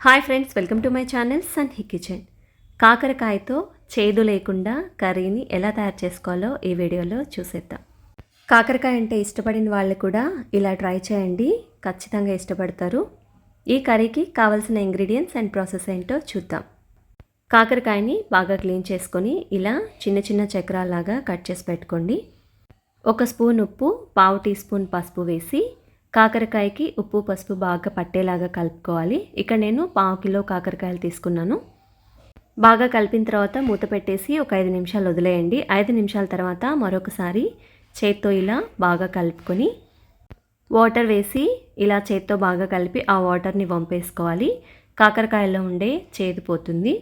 Hi friends welcome to my channel Sanhi kitchen. కాకరకాయతో చేదు లేకుండా కర్రీని ఎలా తయారు చేసుకోవాలో ఈ వీడియోలో చూసేద్దాం. కాకరకాయ అంటే ఇష్టపడిన వాళ్ళు కూడా ఇలా ట్రై చేయండి ఖచ్చితంగా ఇష్టపడతారు. ఈ కర్రీకి కావాల్సిన ఇంగ్రీడియంట్స్ అండ్ ప్రాసెస్ ఏంటో చూద్దాం. కాకరకాయని బాగా క్లీన్ చేసుకొని ఇలా చిన్న చిన్న చక్రాల్లాగా కట్ చేసి పెట్టుకోండి. ఒక స్పూన్ ఉప్పు పావు టీ స్పూన్ పసుపు వేసి కాకరకాయకి ఉప్పు పసుపు బాగా పట్టేలాగా కలుపుకోవాలి. ఇక్కడ నేను పావు కిలో కాకరకాయలు తీసుకున్నాను. బాగా కలిపిన తర్వాత మూత పెట్టేసి ఒక ఐదు నిమిషాలు వదిలేయండి. ఐదు నిమిషాల తర్వాత మరొకసారి చేత్తో ఇలా బాగా కలుపుకొని వాటర్ వేసి ఇలా చేత్తో బాగా కలిపి ఆ వాటర్ని వంపేసుకోవాలి. కాకరకాయలో ఉండే చేదు పోతుంది.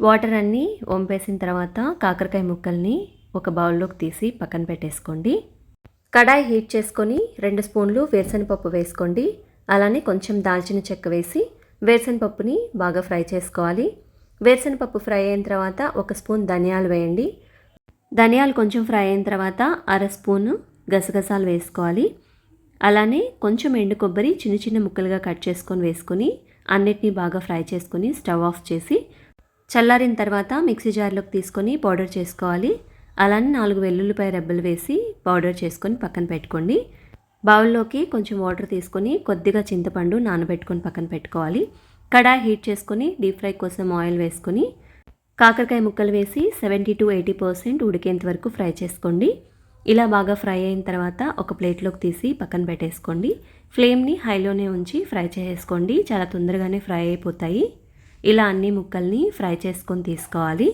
వాటర్ అన్నీ వంపేసిన తర్వాత కాకరకాయ ముక్కల్ని ఒక బౌల్లోకి తీసి పక్కన పెట్టేసుకోండి. కడాయి హీట్ చేసుకొని రెండు స్పూన్లు వేరుశనగపప్పు వేసుకోండి. అలానే కొంచెం దాల్చిన చెక్క వేసి వేరుశనగపప్పుని బాగా ఫ్రై చేసుకోవాలి. వేరుశనగపప్పు ఫ్రై అయిన తర్వాత ఒక స్పూన్ ధనియాలు వేయండి. ధనియాలు కొంచెం ఫ్రై అయిన తర్వాత అర స్పూను గసగసాలు వేసుకోవాలి. అలానే కొంచెం ఎండు కొబ్బరి చిన్న చిన్న ముక్కలుగా కట్ చేసుకొని వేసుకొని అన్నిటినీ బాగా ఫ్రై చేసుకొని స్టవ్ ఆఫ్ చేసి చల్లారిన తర్వాత మిక్సీ జార్లోకి తీసుకొని పౌడర్ చేసుకోవాలి. అలానే నాలుగు వెల్లుల్లిపాయ రెబ్బలు వేసి పౌడర్ చేసుకొని పక్కన పెట్టుకోండి. బౌల్లోకి కొంచెం వాటర్ తీసుకొని కొద్దిగా చింతపండు నానబెట్టుకొని పక్కన పెట్టుకోవాలి. కడాయి హీట్ చేసుకొని డీప్ ఫ్రై కోసం ఆయిల్ వేసుకొని కాకరకాయ ముక్కలు వేసి సెవెంటీ టు ఎయిటీ పర్సెంట్ ఉడికేంత వరకు ఫ్రై చేసుకోండి. ఇలా బాగా ఫ్రై అయిన తర్వాత ఒక ప్లేట్లోకి తీసి పక్కన పెట్టేసుకోండి. ఫ్లేమ్ని హైలోనే ఉంచి ఫ్రై చేసుకోండి. చాలా తొందరగానే ఫ్రై అయిపోతాయి. ఇలా అన్ని ముక్కల్ని ఫ్రై చేసుకొని తీసుకోవాలి.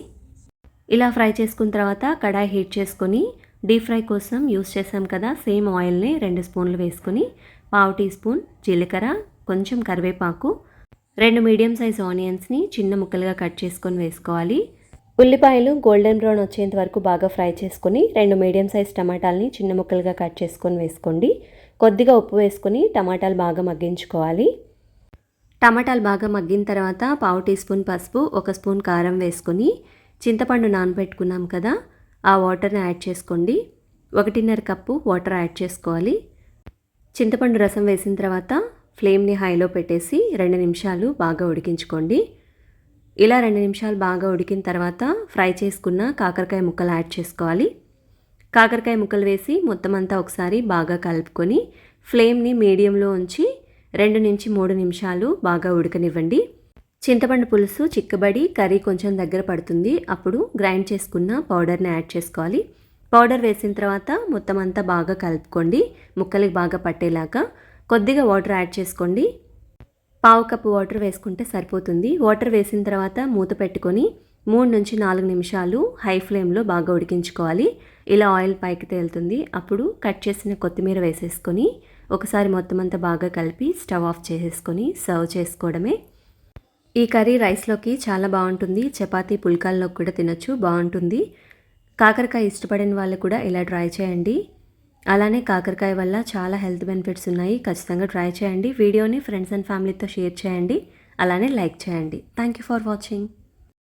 ఇలా ఫ్రై చేసుకున్న తర్వాత కడాయి హీట్ చేసుకొని డీప్ ఫ్రై కోసం యూస్ చేసాం కదా సేమ్ ఆయిల్ని రెండు స్పూన్లు వేసుకుని పావు టీ స్పూన్ జీలకర్ర కొంచెం కరివేపాకు రెండు మీడియం సైజ్ ఆనియన్స్ని చిన్న ముక్కలుగా కట్ చేసుకొని వేసుకోవాలి. ఉల్లిపాయలు గోల్డెన్ బ్రౌన్ వచ్చేంత వరకు బాగా ఫ్రై చేసుకొని రెండు మీడియం సైజ్ టమాటాలని చిన్న ముక్కలుగా కట్ చేసుకొని వేసుకోండి. కొద్దిగా ఉప్పు వేసుకొని టమాటాలు బాగా మగ్గించుకోవాలి. టమాటాలు బాగా మగ్గిన తర్వాత పావు టీ స్పూన్ పసుపు ఒక స్పూన్ కారం వేసుకొని చింతపండు నానబెట్టుకున్నాం కదా ఆ వాటర్ని యాడ్ చేసుకోండి. ఒకటిన్నర కప్పు వాటర్ యాడ్ చేసుకోవాలి. చింతపండు రసం వేసిన తర్వాత ఫ్లేమ్ని హైలో పెట్టేసి రెండు నిమిషాలు బాగా ఉడికించుకోండి. ఇలా రెండు నిమిషాలు బాగా ఉడికిన తర్వాత ఫ్రై చేసుకున్న కాకరకాయ ముక్కలు యాడ్ చేసుకోవాలి. కాకరకాయ ముక్కలు వేసి మొత్తం అంతా ఒకసారి బాగా కలుపుకొని ఫ్లేమ్ని మీడియంలో ఉంచి రెండు నుంచి మూడు నిమిషాలు బాగా ఉడకనివ్వండి. చింతపండు పులుసు చిక్కబడి కర్రీ కొంచెం దగ్గర పడుతుంది. అప్పుడు గ్రైండ్ చేసుకున్న పౌడర్ని యాడ్ చేసుకోవాలి. పౌడర్ వేసిన తర్వాత మొత్తం అంతా బాగా కలుపుకోండి. ముక్కలకి బాగా పట్టేలాగా కొద్దిగా వాటర్ యాడ్ చేసుకోండి. పావు కప్పు వాటర్ వేసుకుంటే సరిపోతుంది. వాటర్ వేసిన తర్వాత మూత పెట్టుకొని మూడు నుంచి నాలుగు నిమిషాలు హై ఫ్లేమ్లో బాగా ఉడికించుకోవాలి. ఇలా ఆయిల్ పైకి తేలుతుంది. అప్పుడు కట్ చేసిన కొత్తిమీర వేసేసుకొని ఒకసారి మొత్తం అంతా బాగా కలిపి స్టవ్ ఆఫ్ చేసేసుకొని సర్వ్ చేసుకోవడమే ఈ కర్రీ రైస్లోకి చాలా బాగుంటుంది. చపాతీ పుల్కాల్లోకి కూడా తినొచ్చు. బాగుంటుంది. కాకరకాయ ఇష్టపడిన వాళ్ళు కూడా ఇలా ట్రై చేయండి. అలానే కాకరకాయ వల్ల చాలా హెల్త్ బెనిఫిట్స్ ఉన్నాయి. ఖచ్చితంగా ట్రై చేయండి. వీడియోని ఫ్రెండ్స్ అండ్ ఫ్యామిలీతో షేర్ చేయండి. అలానే లైక్ చేయండి. Thank you for watching.